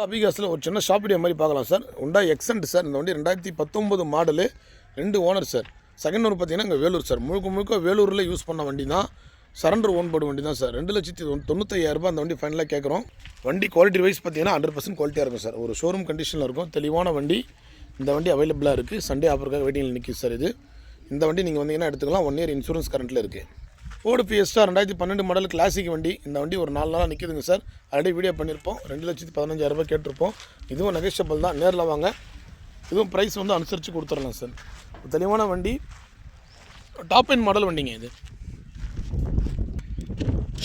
அபிகாஸில் ஒரு சின்ன shop video மாதிரி பார்க்கலாம் சார். உண்டா எக்ஸன்ட் சார். இந்த வண்டி ரெண்டாயிரத்தி பத்தொம்போது மாடலு ரெண்டு ஓனர் சார். செகண்ட் ஓனர் பார்த்தீங்கன்னா இங்கே வேலூர் சார். முழுக்க முழுக்க வேலூரில் யூஸ் பண்ண வண்டி தான். சரண்டர் ஓன் போர்டு வண்டி தான் சார். ரெண்டு லட்சத்தி தொண்ணூத்தையாயிரரூபா ரூபாய் அந்த வண்டி ஃபைனலாக கேட்குறோம். வண்டி குவாலிட்டி வைஸ் பார்த்தீங்கன்னா ஹண்ட்ரட் பர்சன்ட் குவாலிட்டியாக இருக்கும் சார். ஒரு ஷோரூம் கண்டிஷனில் இருக்கும். தெளிவான வண்டி. இந்த வண்டி அவைலபிளாக இருக்குது சண்டே ஆஃபருக்காக வெயிட்டிங்கில் நிற்கிது சார் இது. இந்த வண்டி நீங்கள் வந்தீங்கன்னா எடுத்துக்கலாம். ஒன் இயர் இன்சூரன்ஸ் கரண்ட்டில் இருக்குது ஃபோர்டு ஃபியஸ்டா ரெண்டாயிரத்தி பன்னெண்டு மாடல் கிளாசிக் வண்டி. இந்த வண்டி ஒரு நாலு நாளாக நிற்கிதுங்க சார் ஆல்ரெடி வீடியோ பண்ணியிருப்போம் ரெண்டு லட்சத்தி பதினஞ்சாயிரரூபா கேட்டிருப்போம். இதுவும் நெகஷியபிள் தான். நேரில் வாங்க. இதுவும் ப்ரைஸ் வந்து அனுசரித்து கொடுத்துடலாம் சார் தெளிவான வண்டி. டாப் எண்ட் மாடல் வண்டிங்க இது.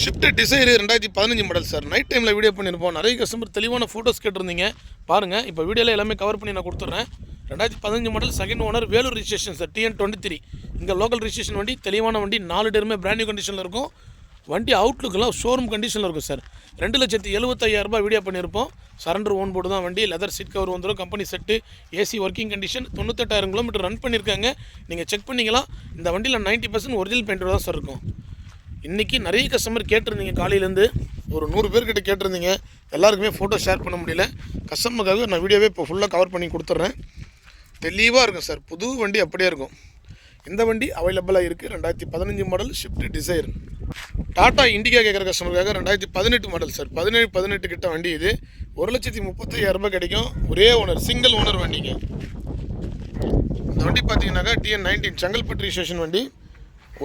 ஷிஃப்ட் டிசைர் ரெண்டாயிரத்தி பதினஞ்சு மாடல் சார் நைட் டைமில் வீடியோ பண்ணியிருப்போம் நிறைய கஸ்டமர் தெளிவான ஃபோட்டோஸ் கேட்டிருந்தீங்க. பாருங்கள் இப்போ வீடியோவில் எல்லாமே கவர் பண்ணி நான் கொடுத்துட்றேன் ரெண்டாயிரத்தி பதினஞ்சு model second owner Vellore registration sir TN twenty three இங்கே லோக்கல் ரிஜிஸ்ட்ரேஷன் வண்டி தெளிவான வண்டி நாலு டேருமே பிராண்ட் நியூ கண்டிஷனில் இருக்கும். வண்டி அவுட்லுக்கெல்லாம் ஷோரூம் கண்டிஷனில் இருக்கும் சார் ரெண்டு லட்சத்தி எழுபத்தையாயிரரூபா வீடியோ பண்ணியிருப்போம் சரண்டர் ஓன் போர்டு தான் வண்டி லெதர் சீட் கவர் வந்துடும் company set AC working condition தொண்ணூத்தெட்டாயிரம் kilometre run பண்ணியிருக்காங்க நீங்கள் செக் பண்ணிக்கலாம். இந்த வண்டியில் 90% பர்சன்ட் ஒரிஜினல் பெயிண்ட் தான் சார் இருக்கும். இன்றைக்கி நிறைய கஸ்டமர் கேட்டிருந்தீங்க காலையிலேருந்து. ஒரு நூறு பேர்கிட்ட கேட்டிருந்தீங்க. எல்லாருக்குமே ஃபோட்டோ ஷேர் பண்ண முடியல. கஸ்டமருக்காக நான் வீடியோவே இப்போ ஃபுல்லாக கவர் பண்ணி கொடுத்துட்றேன். தெளிவாக இருக்கும் சார் புது வண்டி அப்படியே இருக்கும். இந்த வண்டி அவைலபிளாக இருக்குது ரெண்டாயிரத்தி பதினஞ்சு model Swift Dzire Tata Indica கேட்குற கஸ்டமருக்காக ரெண்டாயிரத்தி பதினெட்டு மாடல் சார் பதினேழு பதினெட்டு கிட்ட வண்டி இது. ஒரு லட்சத்தி முப்பத்தையாயிரம் ரூபாய் கிடைக்கும். ஒரே ஓனர் சிங்கிள் ஓனர் வண்டிங்க. இந்த வண்டி பார்த்தீங்கன்னாக்கா டிஎன் நைன்டீன் செங்கல்பட்டு ஸ்டேஷன் வண்டி.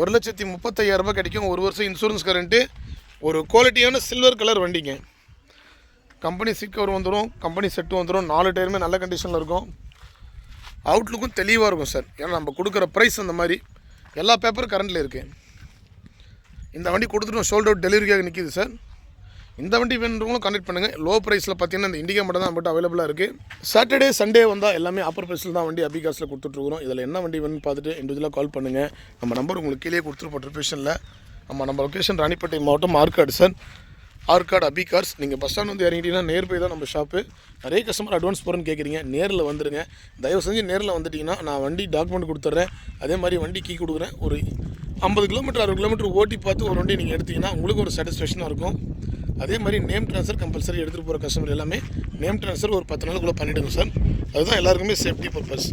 ஒரு லட்சத்தி முப்பத்தையாயிரம் ரூபாய் கிடைக்கும். ஒரு வருஷம் இன்சூரன்ஸ் கரண்ட்டு ஒரு குவாலிட்டியான சில்வர் கலர் வண்டிங்க. கம்பெனி சிக்கவர் வந்துடும் கம்பெனி செட்டு வந்துடும் நாலு டயருமே நல்ல கண்டிஷனில் இருக்கும். அவுட்லுக்கும் தெளிவாக இருக்கும் சார் ஏன்னா நம்ம கொடுக்குற ப்ரைஸ் அந்த மாதிரி எல்லா பேப்பரும் கரண்டில் இருக்குது இந்த வண்டி கொடுத்துட்டு சோல்ட் அவுட் டெலிவரிக்காக நிற்கிது சார் இந்த வண்டி வேணுறவங்களும் கனெக்ட் பண்ணுங்கள் லோ ப்ரைஸில் பார்த்தீங்கன்னா இந்த இண்டிகா மட்டும் தான் நம்மகிட்ட அவைலபிளாக இருக்குது சாட்டர்டே சண்டே வந்தால் எல்லாமே ஆப்பர் ப்ரைஸில் தான் வண்டி அபிகாஸில் கொடுத்துட்ருக்குறோம் இதில் என்ன வண்டி வேணும்னு பார்த்துட்டு இண்டிவிஜுவலாக கால் பண்ணுங்கள் நம்ம நம்பர் உங்களுக்கு கீழே கொடுத்துருப்போம் ட்ரிபிஷனில் நம்ம நம்ம லொக்கேஷன் ராணிப்பேட்டை மாவட்டம் மார்க்காடு சார் ஆற்காடு அபி கார்ஸ் நீங்கள் பஸ் ஸ்டாண்ட் வந்து இறங்கிட்டீங்கன்னா நேர் போய் தான் நம்ம ஷாப்பு நிறைய கஸ்டமர் அட்வான்ஸ் போகிறேன்னு கேட்குறீங்க நேரில் வந்துடுங்க தயவு செஞ்சு நேரில் வந்துட்டிங்கன்னா நான் வண்டி டாக்குமெண்ட் கொடுத்துட்றேன் அதே மாதிரி வண்டி கீ கொடுக்குறேன். ஒரு ஐம்பது கிலோமீட்டர் அறுபது கிலோமீட்டர் ஓட்டி பார்த்து ஒரு வண்டி நீங்கள் எடுத்தீங்கன்னா உங்களுக்கு ஒரு சாட்டிஸ்ஃபேக்ஷனாக இருக்கும். அதே மாதிரி நேம் ட்ரான்ஸ்ஃபர் கம்பல்சரி எடுத்துகிட்டு போகிற கஸ்டமர் எல்லாமே நேம் ட்ரான்ஸ்ஃபர் ஒரு பத்து நாளுக்குள்ளே பண்ணிவிடுங்க சார் அதுதான் எல்லாருக்குமே சேஃப்டி பர்பஸ்